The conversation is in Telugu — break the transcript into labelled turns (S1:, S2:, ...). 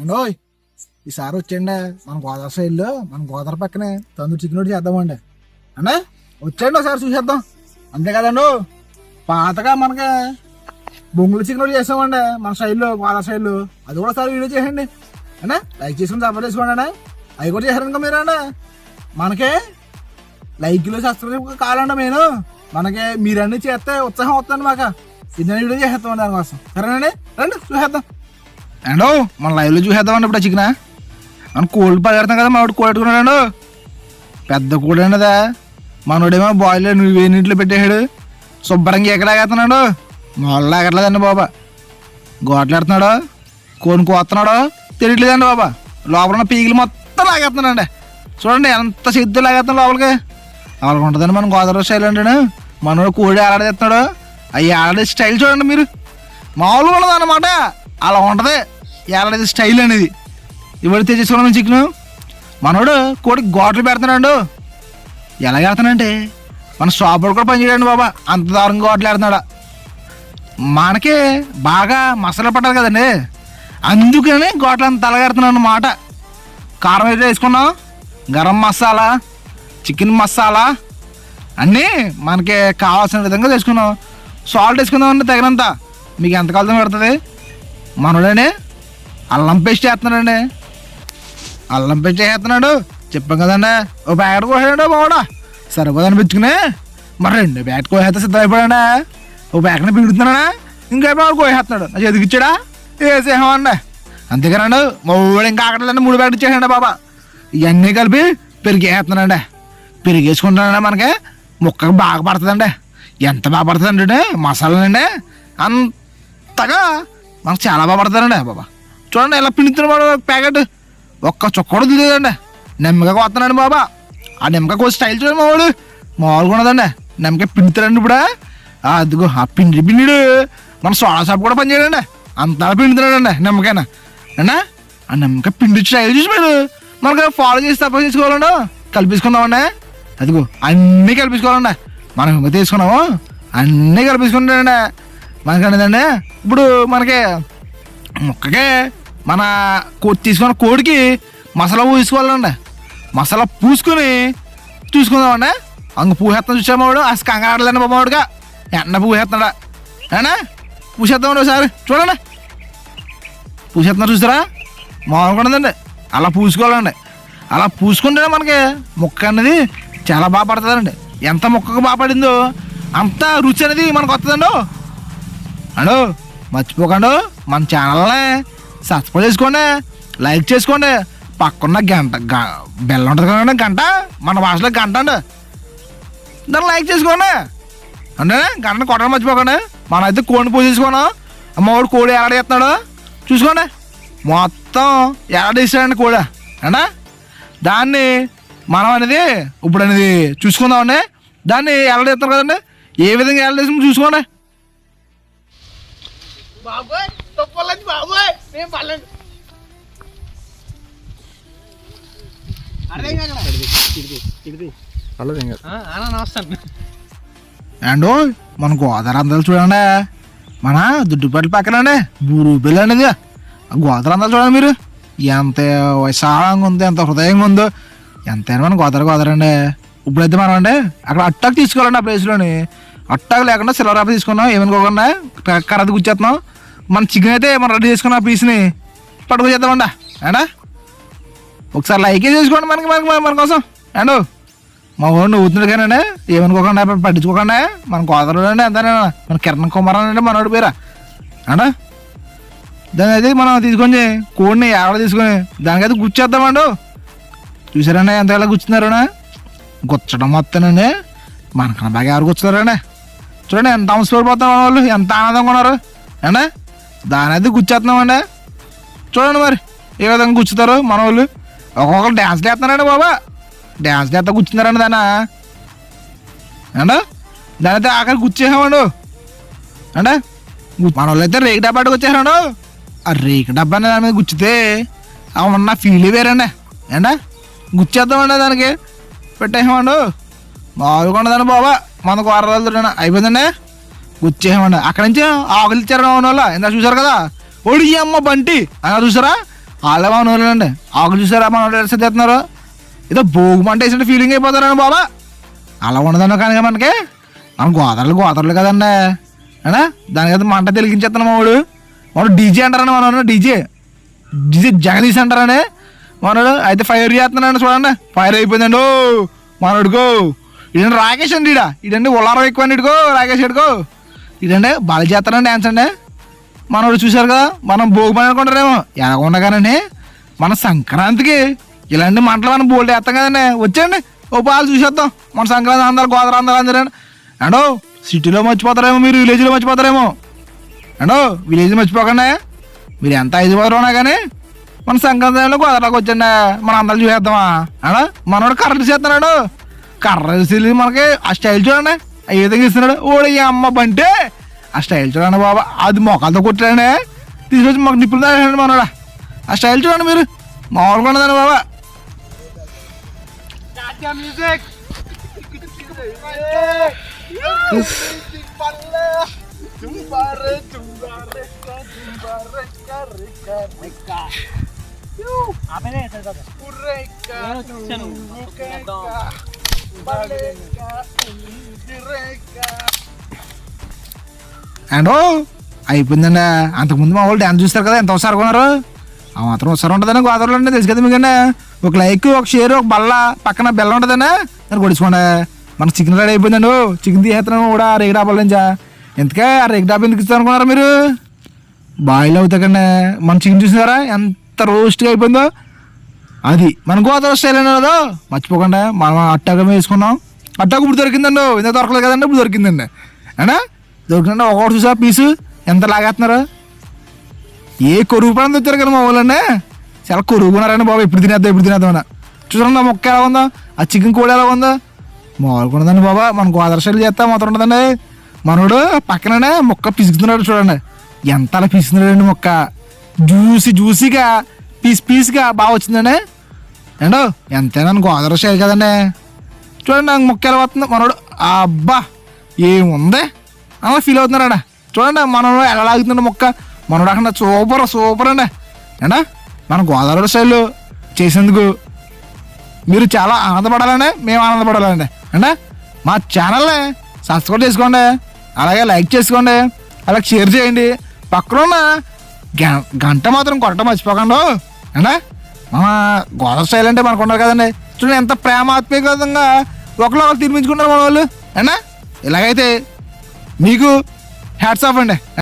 S1: ఏండోయ్ ఈసారి వచ్చేయండి మన గోదావరి సైడ్లో మన గోదావరి పక్కనే తందూరు చికెన్ ఒకటి చేద్దామండి. అన్నా వచ్చేయండి ఒకసారి చూసేద్దాం. అంతే కదండు? పాతగా మనకి బొంగులు చికెన్ ఒకటి చేసామండి మన సైడ్లో గోదావరి సైడ్లో అది కూడా ఒకసారి వీడియో చేయండి. అన్నా లైక్ చేసుకుని సపోర్ట్ చేసుకోండి అన్నా. అవి కూడా చేశారనుకో మీరు అన్నా. మనకే లైక్లు సబ్స్క్రైబ్ కావాలండి నేను మనకి మీరన్నీ చేస్తే ఉత్సాహం వస్తుంది మాకు. చిన్న వీడియో చేసేస్తాం దానికోసం. సరేనండి? రండి చూసేద్దాం. ఏండో మన లైవ్లో చూసేద్దామండి ఇప్పుడు చికెన్ మనం కోల్డ్ పగడతాం కదా మావాడు కోడి పెట్టుకున్నాడు పెద్ద కోడి అండి మనోడేమో బాయిలర్ నువ్వు వేడి నీటిలో పెట్టేశాడు. శుభ్రంగా ఎక్కడ లాగేస్తున్నాడు మొదలు ఎగట్లేదండి బాబా. గోట్లాడుతున్నాడు. కోని కోస్తున్నాడు. తెలియట్లేదండి బాబా. లోపల ఉన్న పీగిలు మొత్తం లాగేస్తున్నాడండి. చూడండి ఎంత సిద్ధు లాగేస్తున్నాడు లోపలికి. అలాగ ఉంటుందండి మనం గోదావరి స్టైల్ అంటాడు మనోడు కోడి ఆడాడేస్తున్నాడు అవి ఆడే స్టైల్ చూడండి మీరు. మామూలుగా ఉండదు అన్నమాట అలా ఉంటుంది. ఏడాది స్టైల్ అనేది. ఇవాళ తెచ్చేసుకున్నాం చికెన్. మనోడు కోడికి గోట్లు పెడుతున్నాడు. ఎలా పెడతానంటే మన షాపుడు కూడా పనిచేయడండి బాబా. అంత దారుణంగా గోట్లు పెడుతున్నాడు మనకి బాగా మసాలా పట్టాలి కదండి. అందుకని గోట్లు అంత తలగెడుతున్నాను అన్నమాట. కారం అయితే వేసుకున్నాం. గరం మసాలా చికెన్ మసాలా అన్నీ మనకి కావాల్సిన విధంగా తెచ్చుకున్నాం. సాల్ట్ వేసుకుందామండి తగినంత. మీకు ఎంత కాలం పెడుతుంది. మనోడనే అల్లం పేస్ట్ చేస్తున్నాడండి. అల్లం పేస్ట్ చేస్తున్నాడు. చెప్పాం కదండి ఓ ప్యాకెట్ కోసాడు బావడా. సరిపోదు పెంచుకునే మరి రెండు ప్యాకెట్ కోసేస్తే సిద్ధమైపోయాడా? ఓ ప్యాకెట్ పిండుతున్నాడా ఇంకా వాడు కోసేస్తున్నాడు. నా చేతికి ఇచ్చాడా? వేసేసామండి అంతేకానండి మా ఇంకా ఆకట్లేదండి మూడు ప్యాకెట్ ఇచ్చేసాడు బాబా. ఇవన్నీ కలిపి పెరిగేస్తున్నాడండి. పెరిగేసుకుంటానండి మనకి. ముక్కకు బాగా పడుతుందండి. ఎంత బాగా పడుతుందండి మసాలానండి అంతగా మనకు చాలా బాగా పడుతుందండి బాబా. చూడండి ఎలా పిండుతున్నాడు ప్యాకెట్. ఒక్క చుక్కడు కూడా తెలియదండి నిమ్మకాయ కోస్తున్నాడు బాబా. ఆ నిమ్మకాయ కోసి స్టైల్ చూడండి మా వాడు. మామూలుగా ఉన్నదండి. నిమ్మకాయ పిండుతాడండి ఇప్పుడు. అదిగో ఆ పిండి పిండిడు. మన సోడా షాప్ కూడా పనిచేయడండి అంతా పిండుతున్నాడండి నిమ్మకాయన అండి ఆ నిమ్మకాయ పిండి స్టైల్ చూసి మీరు మనకు ఫాలో చేసి తప్ప చేసుకోవాలండి. కల్పించుకుందామండి అదిగో అన్నీ కల్పించుకోవాలండి మనం ఇంకా తీసుకున్నాము. అన్నీ కలిపేసుకుంటాడండి. మనకనేదండి ఇప్పుడు మనకి ముక్కకి మన తీసుకున్న కోడికి మసాలా పూసుకోవాలండి మసాలా పూసుకొని చూసుకుందామండి అంగ పూసేస్తాను వాడు? అసలు కంగారలేండి బాబాడుగా ఎండ పూసేస్తున్నాడా ఏనా? పూసేద్దామండి ఒకసారి? చూడండి. పూసేస్తున్నారు చూసారా? మామూలుగా ఉండదండి. అలా పూసుకోవాలండి. అలా పూసుకుంటేనే మనకి ముక్క అనేది చాలా బాగా పడుతుందండి. ఎంత ముక్కకు బాగా పడిందో అంత రుచి అనేది మనకు వస్తుందండి. అండు మర్చిపోకండు. మన ఛానల్ని సబ్స్క్రైబ్ చేసుకోండి లైక్ చేసుకోండి. పక్కన్న గంట గ- బెల్ ఉంటుంది కదండి గంట. మన భాషలో గంట అండి. దాన్ని లైక్ చేసుకోండి. అంటే గంట కొట్టడం మర్చిపోకండి. మనం అయితే కోడిని పూజ చేసుకున్నాం. అమ్మవాడు కోడి ఎలాడ చేస్తున్నాడు చూసుకోండి. మొత్తం ఎలాడేసాడండి కోడి? అంటే దాన్ని మనం అనేది ఇప్పుడు అనేది చూసుకుందామండి. దాన్ని ఎలా కదండి? ఏ విధంగా ఎలాడేసి చూసుకోండి.
S2: బాబు. తప్పలేదు నేను పర్లేదు.
S1: అండ్ మన గోదావరి అందాలు చూడండి. మన దుడ్డుపల్లి పక్కనండి బూరుపల్లి అనేది ఆ గోదావరి అందాలు చూడండి మీరు. ఎంత విశాలంగా ఉందో ఎంత హృదయంగా ఉందో. ఎంతైనా మన గోదావరి గోదావరి అండి. ఇప్పుడైతే మనం అండి అక్కడ అట్టాకు తీసుకోవాలండి ఆ ప్లేస్లోని అట్టాకు లేకుండా సిల్వర్ ఆప తీసుకున్నాం. ఏమనుకోకుండా కర్రది కూర్చేస్తున్నాం మన చికెన్ అయితే మనం రెడీ చేసుకున్న పీస్ని పీస్ని చేద్దామండా ఏడా ఒకసారి లైకే చేసుకోండి మనకి మనకి మన- కోసం. అండు మా వాడు నవ్వుతున్నాడు కానీ ఏమనుకోకుండా పట్టించుకోకుండా మన కోదరుడు అండి అంతేనా మన కిరణ్ కుమార్ అండి మనోడు పేరా? అండా దాని అయితే మనం తీసుకొని కోడిని ఆవిడ తీసుకొని? దానికైతే గుచ్చేద్దామండు చూసారండి ఎంత ఎలా గుచ్చుతున్నారనా గుచ్చడం మొత్తానండి మనకన్నా బాగా ఎవరు గుచ్చుతారండి చూడండి ఎంత అవసరపడిపోతాం వాళ్ళు ఎంత ఆనందంగా ఉన్నారు. అండి దాని అయితే గుచ్చేస్తున్నామండి. చూడండి మరి ఏ విధంగా గుచ్చుతారు మన వాళ్ళు ఒక్కొక్కరు డ్యాన్స్ చేస్తున్నారండి బాబా. డ్యాన్స్ చేస్తా గుచ్చుతున్నారండి దాని. అండి దాని అయితే ఆఖరి గుచ్చేసామండు. అంటే మన వాళ్ళు అయితే రేకు డబ్బా వచ్చేసాడు ఆ రేకు డబ్బా దాని మీద గుచ్చితే ఆ ఉన్న ఫీల్ వేరండి. ఏండా గుచ్చేద్దామండి దానికి. పెట్టేసామండు. మామూలుగా ఉండదండి బాబా. మనకు కూరలు అయిపోయిందండి. గుచ్చేసామండి అక్కడి నుంచి ఆకులు ఇచ్చారు వాళ్ళ ఎంత చూసారు కదా? ఒడి అమ్మ బంటి. అలా చూసారా? వాళ్ళే మన అండి ఆకులు చూసారా మన వాళ్ళు చేస్తున్నారు ఏదో భోగి మంట వేసిన ఫీలింగ్ అయిపోతారండి బాబా. అలా ఉండదన్న కానీ మనకి. మన గోదావరిలో గోదావరిలో కదండి. అనా దానికైతే మంట తెలిగించేస్తాను మా వాడు. వాడు డీజే అంటారండి మన డీజే. డీజే జగదీష్ అంటారని మనోడు అయితే ఫైర్ చేస్తున్నాడు చూడండి. ఫైర్ అయిపోయిందండి. ఓ మనోడుకో ఇదండి రాకేష్ అండి ఇడ ఇదండి ఉల్లారం ఎక్కువ అండి ఇడుకో రాకేష్ ఇడుకో ఇదండి బాగా చేస్తానండి డ్యాన్స్ అండి. మనోడు చూశారు కదా మనం భోగి పని అనుకుంటారేమో ఎలా ఉండగానండి మన సంక్రాంతికి ఇలాంటి మంటలు మనం బోల్డ్ వేస్తాం కదండి. వచ్చేయండి ఓ పాలు చూసేద్దాం. మన సంక్రాంతి అందరు గోదావరి అందరూ అందరూ. అండో సిటీలో మర్చిపోతారేమో మీరు విలేజ్లో మర్చిపోతారేమో. అండో విలేజ్ మర్చిపోకండి. మీరు ఎంత ఐదు వారు ఉన్నా కానీ మన సంక్రాంతి టైంలో గోదావరికి వచ్చండి మనం అందరం చూసేద్దామా? అడా మనోడు కర్ర చేస్తున్నాడు. కర్ర మనకి ఆ స్టైల్ చూడండి. ఏ విధంగా ఇస్తున్నాడు ఓడి ఈ అమ్మ బంటే ఆ స్టైల్ చూడండి బాబా అది మొక్కలతో కొట్టాడండి తీసుకొచ్చి మాకు నిప్పులు తాగండి మనోడా ఆ స్టైల్ చూడండి మీరు మామూలుగా ఉండదండి బాబా
S2: మ్యూజిక్
S1: అండ్ అయిపోయిందండి అంతకుముందు మా వాళ్ళు డ్యాన్స్ చూస్తారు కదా ఎంత ఒకసారి కొన్నారు ఆ మాత్రం ఒకసారి ఉంటుందని గోదావరిలో ఉంటే తెలుసు కదా మీకండి ఒక లైక్ ఒక షేర్ ఒక బల్ల పక్కన బెల్లం ఉంటుందండి దాన్ని కొడుచుకోండి మన చికెన్ రెడీ అయిపోయిందండి చికెన్ తీసేస్తున్నాము కూడా ఆ రేగి డాబాల నుంచా. ఎందుకే ఆ రేగి డాబా ఎందుకు ఇస్తాను అనుకున్నారా మీరు? బాయిల్ అవుతాకండి మన చికెన్ చూసినారా? ఎంత రోస్ట్గా అయిపోయిందో. అది. మన గోదావరి స్టైల్ అనేది మర్చిపోకుండా. మనం అట్టాగా వేసుకున్నాం. అట్టాకు ఇప్పుడు దొరికిందండి. ఇంత దొరకలేదు కదండి ఇప్పుడు దొరికిందండి. అనా దొరికిందండి ఒకటి చూసా పీసు? ఎంత లాగేస్తున్నారు? ఏ కొరుగు పని తెచ్చారు కదా మా వాళ్ళండి? చాలా కొరుగున్నారండి బాబు. ఎప్పుడు తినేద్దాం ఎప్పుడు తినేద్దాం అని చూడండి ఆ మొక్క ఎలా ఉందో? ఆ చికెన్ కూడా ఎలా ఉందో? మామూలుగా ఉండదండి బాబా. మన గోదావరి స్టైల్ చేస్తా మొత్తం ఉండదండి. మనోడు పక్కననే మొక్క పిసుకుతున్నాడు చూడండి. ఎంత అలా పిసుకున్నాడండి మొక్క. జ్యూసీ జ్యూసీగా పీస్ పీస్గా బాగా వచ్చిందండి. ఏండో ఎంతైనా గోదావరి స్టైల్ కదండి. చూడండి నాకు ముక్క ఎలా వస్తుంది మనోడు. అబ్బా ఏముంది? అలా ఫీల్ అవుతున్నాడా చూడండి మనోడు ఎలా లాగుతున్నాడు ముక్క. మనోడు అక్కడ సూపర్ సూపర్ అండి. ఏంటా? మన గోదావరి స్టైల్ చేసేందుకు మీరు చాలా ఆనందపడాలండి. మేము ఆనందపడాలండి. అంటే మా ఛానల్ని సబ్స్క్రైబ్ చేసుకోండి. అలాగే లైక్ చేసుకోండి. అలాగే షేర్ చేయండి. పక్కన ఉన్న గ- గంట మాత్రం కొట్టడం మర్చిపోకండి. అంటే గోదావరి స్టైల్ అంటే మనకు ఉన్నారు కదండి. చూడండి ఎంత ప్రేమాత్మీకంగా ఒకళ్ళు ఒకరు తినిపించుకుంటారు మన వాళ్ళు అంటే ఇలాగైతే మీకు హ్యాట్స్ ఆఫ్ అండి.